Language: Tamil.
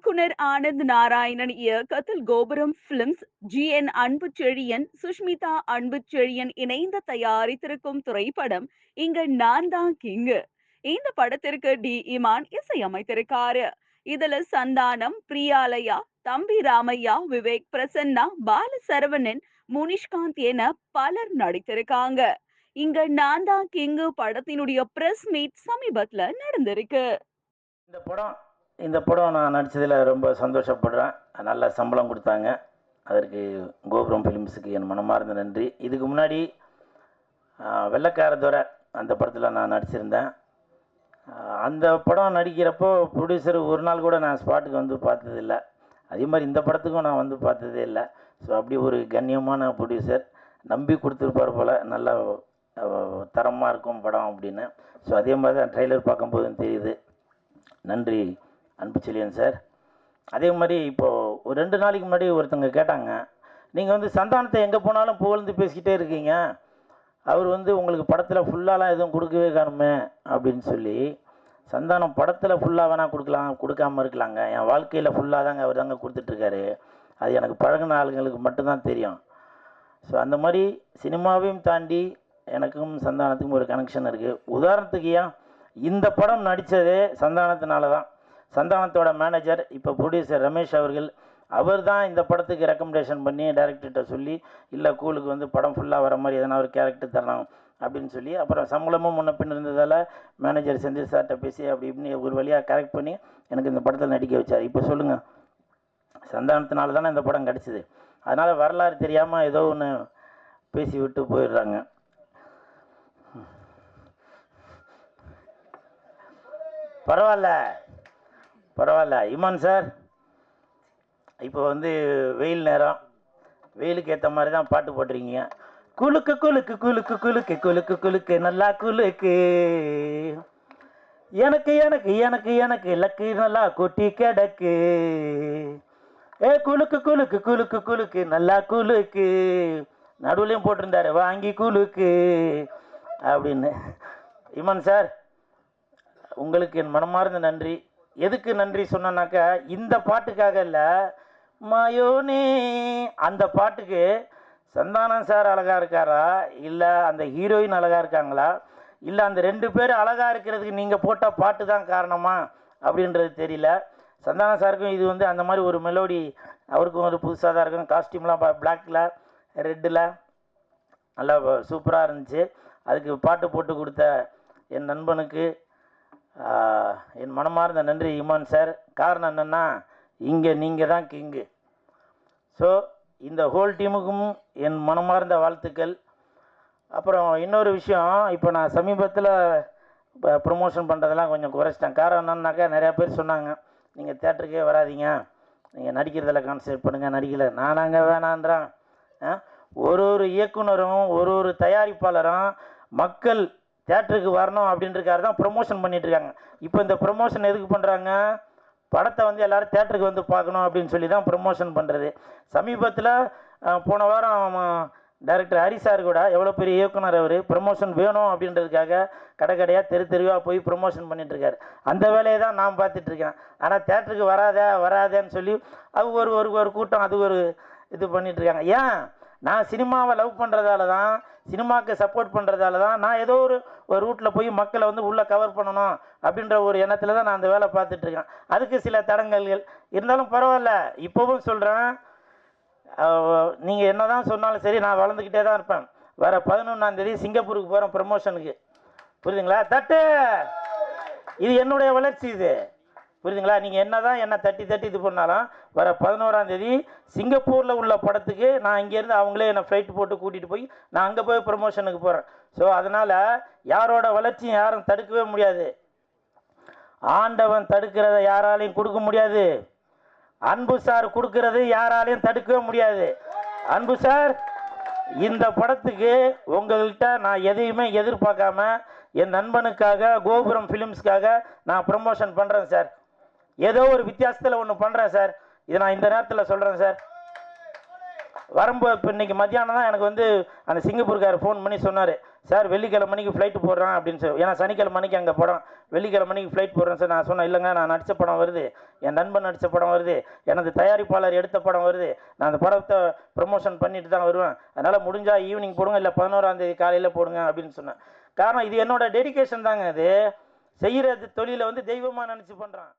இயக்குனர் ஆனந்த் நாராயணன் இயக்கத்தில் கோபுரம் பிலிம்ஸ் ஜி என் அன்பு செழியன் சுஷ்மிதா அன்பு செழியன் இணைந்து தயாரித்திருக்கும் திரைப்படம் இங்க நான் தான் கிங்கு. இந்த படத்திற்கு டி. இமான் இசையமைத்திருக்காரு. இதுல சந்தானம் பிரியாலயா தம்பி ராமையா விவேக் பிரசன்னா பால சரவணன் முனிஷ்காந்த் என பலர் நடித்திருக்காங்க. இங்க நான் தான் கிங்கு படத்தினுடைய பிரஸ் மீட் சமீபத்துல நடந்திருக்கு. இந்த படம் இந்த படம் நான் நடித்ததில் ரொம்ப சந்தோஷப்படுறேன். நல்ல சம்பளம் கொடுத்தாங்க. அதற்கு கோபுரம் ஃபிலிம்ஸுக்கு என் மனமார்ந்த நன்றி. இதுக்கு முன்னாடி வெள்ளக்காரத்துறை அந்த படத்தில் நான் நடிச்சிருந்தேன். அந்த படம் நடிக்கிறப்போ ப்ரொடியூசர் ஒரு நாள் கூட நான் ஸ்பாட்டுக்கு வந்து பார்த்ததில்ல. அதே மாதிரி இந்த படத்துக்கும் நான் வந்து பார்த்ததே இல்லை. ஸோ அப்படி ஒரு கண்ணியமான ப்ரொடியூசர் நம்பி கொடுத்துருப்பார் போல் நல்ல தரமாக இருக்கும் படம் அப்படின்னு. ஸோ அதே மாதிரி தான் ட்ரெய்லர் பார்க்கும்போது தெரியுது. நன்றி. அன்பு செழியன் சார். அதே மாதிரி இப்போது ஒரு ரெண்டு நாளைக்கு முன்னாடி ஒருத்தங்க கேட்டாங்க நீங்கள் வந்து சந்தானத்தை எங்கே போனாலும் புகழ்ந்து பேசிக்கிட்டே இருக்கீங்க. அவர் வந்து உங்களுக்கு படத்தில் ஃபுல்லாலாம் எதுவும் கொடுக்கவே காணுமே அப்படின்னு சொல்லி சந்தானம் படத்தில் ஃபுல்லாக வேணால் கொடுக்கலாம் கொடுக்காம இருக்கலாங்க. என் வாழ்க்கையில் ஃபுல்லாக தாங்க அவர் தாங்க கொடுத்துட்ருக்காரு. அது எனக்கு பழகின ஆளுங்களுக்கு மட்டும்தான் தெரியும். ஸோ அந்த மாதிரி சினிமாவையும் தாண்டி எனக்கும் சந்தானத்துக்கும் ஒரு கனெக்ஷன் இருக்குது உதாரணத்துக்கு ஏன் இந்த படம் நடித்ததே சந்தானத்தினால தான் சந்தானத்தோட மேனேஜர் இப்போ ப்ரொடியூசர் ரமேஷ் அவர்கள் அவர் தான் இந்த படத்துக்கு ரெக்கமெண்டேஷன் பண்ணி டேரக்டர்கிட்ட சொல்லி இல்லை கூலுக்கு வந்து படம் ஃபுல்லாக வர மாதிரி எதனா ஒரு கேரக்டர் தரணும் அப்படின்னு சொல்லி அப்புறம் சம்பளமும் முன்ன பின் இருந்ததால் மேனேஜர் செந்தில் சார்கிட்ட பேசி அப்படி இப்படின்னு ஒரு வழியாக கரெக்ட் பண்ணி எனக்கு இந்த படத்தில் நடிக்க வச்சார். இப்போ சொல்லுங்கள் சந்தானத்தினால தானே இந்த படம் கிடச்சிது. அதனால் வரலாறு தெரியாமல் ஏதோ ஒன்று பேசி விட்டு போயிடுறாங்க. பரவாயில்ல. பரவாயில்ல. இமான் சார் இப்போ வந்து வெயில் நேரம். வெயிலுக்கு ஏற்ற மாதிரி தான் பாட்டு போட்டிருக்கீங்க. குலுக்கு குலுக்கு குலுக்கு குலுக்கு குலுக்கு குலுக்கு நல்லா குலுக்கு. எனக்கு எனக்கு எனக்கு எனக்கு லக்கு நல்லா கொட்டி கிடக்கு. ஏ குலுக்கு குலுக்கு குலுக்கு குலுக்கு நல்லா குலுக்கு. நடுவுலையும் போட்டிருந்தாரு வாங்கி குலுக்கு. அப்படின்னு. இமான் சார் உங்களுக்கு என் மனமார்ந்த நன்றி. எதுக்கு நன்றி சொன்னேன்னாக்கா இந்த பாட்டுக்காக இல்லை மயோனே அந்த பாட்டுக்கு சந்தானம் சார் அழகாக இருக்காரா? இல்லை அந்த ஹீரோயின் அழகாக இருக்காங்களா? இல்லை அந்த ரெண்டு பேர் அழகா இருக்கிறதுக்கு நீங்கள் போட்ட பாட்டு தான் காரணமா? அப்படின்றது தெரியல. சந்தானம் சாருக்கும் இது வந்து அந்த மாதிரி ஒரு மெலோடி அவருக்கும் ஒரு புதுசாக தான் இருக்கும். காஸ்டியூம்லாம் பிளாக்கில் ரெட்டில் நல்லா சூப்பராக இருந்துச்சு. அதுக்கு பாட்டு போட்டு கொடுத்த என் நண்பனுக்கு என் மனமார்ந்த நன்றி இமான் சார். காரணம் என்னென்னா இங்கே நீங்கள் தான் கிங்கு. ஸோ இந்த ஹோல் டீமுக்கும் என் மனமார்ந்த வாழ்த்துக்கள். அப்புறம் இன்னொரு விஷயம் இப்போ நான் சமீபத்தில் இப்போ ப்ரொமோஷன் பண்ணுறதெல்லாம் கொஞ்சம் குறைச்சிட்டேன். காரணம் என்னன்னாக்கா நிறையா பேர் சொன்னாங்க நீங்கள் தேட்டருக்கே வராதீங்க. நீங்கள் நடிக்கிறதில் கான்சன்ட்ரேட் பண்ணுங்கள் நடிக்கல. நானாங்க வேணான்றேன். ஒரு ஒரு இயக்குனரும் ஒரு ஒரு தயாரிப்பாளரும் மக்கள் தேட்டருக்கு வரணும் அப்படின்றக்காரு தான் ப்ரொமோஷன் பண்ணிட்டு இருக்காங்க. இப்போ இந்த ப்ரொமோஷன் எதுக்கு பண்ணுறாங்க படத்தை வந்து எல்லோரும் தேட்டருக்கு வந்து பார்க்கணும் அப்படின்னு சொல்லி தான் ப்ரொமோஷன் பண்ணுறது சமீபத்தில் போன வாரம் டைரக்டர் ஹரி சார் கூட எவ்வளோ பெரிய இயக்குனர் அவர் ப்ரொமோஷன் வேணும் அப்படின்றதுக்காக கடை கடையாக தெரு தெருவாக போய் ப்ரொமோஷன் பண்ணிகிட்ருக்காரு அந்த வேலையை தான் நான் பார்த்துட்ருக்கேன் ஆனால் தேட்டருக்கு வராத வராதேன்னு சொல்லி அது ஒரு ஒரு ஒரு கூட்டம் அது ஒரு இது பண்ணிகிட்ருக்காங்க ஏன்? நான் சினிமாவை லவ் பண்ணுறதால தான் சினிமாவுக்கு சப்போர்ட் பண்ணுறதால தான் நான் ஏதோ ஒரு ஒரு ரூட்டில் போய் மக்களை வந்து உள்ளே கவர் பண்ணணும் அப்படின்ற ஒரு எண்ணத்தில் தான் நான் அந்த வேலை பார்த்துட்ருக்கேன் அதுக்கு சில தடங்கல்கள். இருந்தாலும் பரவாயில்ல. இப்போவும் சொல்கிறேன் நீங்கள் என்ன தான் சொன்னாலும் சரி நான் வளர்ந்துக்கிட்டே தான் இருப்பேன். வர பதினொன்றாந்தேதி சிங்கப்பூருக்கு போகிறேன் ப்ரமோஷனுக்கு புரியுதுங்களா? தட்டு! இது என்னுடைய வளர்ச்சி இது. புரியுதுங்களா? நீங்கள் என்ன தான் என்ன தட்டி தட்டி இது பண்ணாலும் வர பதினோராம் தேதி சிங்கப்பூரில் உள்ள படத்துக்கு நான் இங்கேருந்து அவங்களே என்னை ஃப்ளைட் போட்டு கூட்டிகிட்டு போய் நான் அங்கே போய் ப்ரமோஷனுக்கு போகிறேன் ஸோ அதனால் யாரோட வளர்ச்சியும் யாரும் தடுக்கவே முடியாது. ஆண்டவன் தடுக்கிறத யாராலையும் கொடுக்க முடியாது. அன்பு சார் கொடுக்கறது யாராலையும் தடுக்கவே முடியாது. அன்பு சார் இந்த படத்துக்கு உங்கள்கிட்ட நான் எதையுமே எதிர்பார்க்காம என் நண்பனுக்காக கோபுரம் ஃபிலிம்ஸ்க்காக நான் ப்ரமோஷன் பண்ணுறேன் சார். ஏதோ ஒரு வித்தியாசத்தில் ஒன்று பண்ணுறேன் சார் இதை நான் இந்த நேரத்தில் சொல்கிறேன் சார் வரும்போது இப்போ இன்னைக்கு மத்தியானம் தான் எனக்கு வந்து அந்த சிங்கப்பூர்கார் ஃபோன் பண்ணி சொன்னார். சார் வெள்ளிக்கிழமை மணிக்கு ஃப்ளைட்டு போடுறான் அப்படின்னு சொல்லி ஏன்னா சனிக்கிழமை மணிக்கு அங்கே படம். வெள்ளிக்கிழமை மணிக்கு ஃப்ளைட் போடுறேன் சார் நான் சொன்னேன் இல்லைங்க நான் நடித்த படம் வருது. என் நண்பன் நடித்த படம் வருது. எனது தயாரிப்பாளர் எடுத்த படம் வருது. நான் அந்த படத்தை ப்ரொமோஷன் பண்ணிட்டு தான் வருவேன். அதனால் முடிஞ்சால் ஈவினிங் போடுங்க இல்லை பதினோராந்தேதி காலையில் போடுங்க அப்படின்னு சொன்னேன். காரணம் இது என்னோட டெடிக்கேஷன் தாங்க அது செய்கிற தொழிலை வந்து தெய்வமாக நினச்சி பண்ணுறான்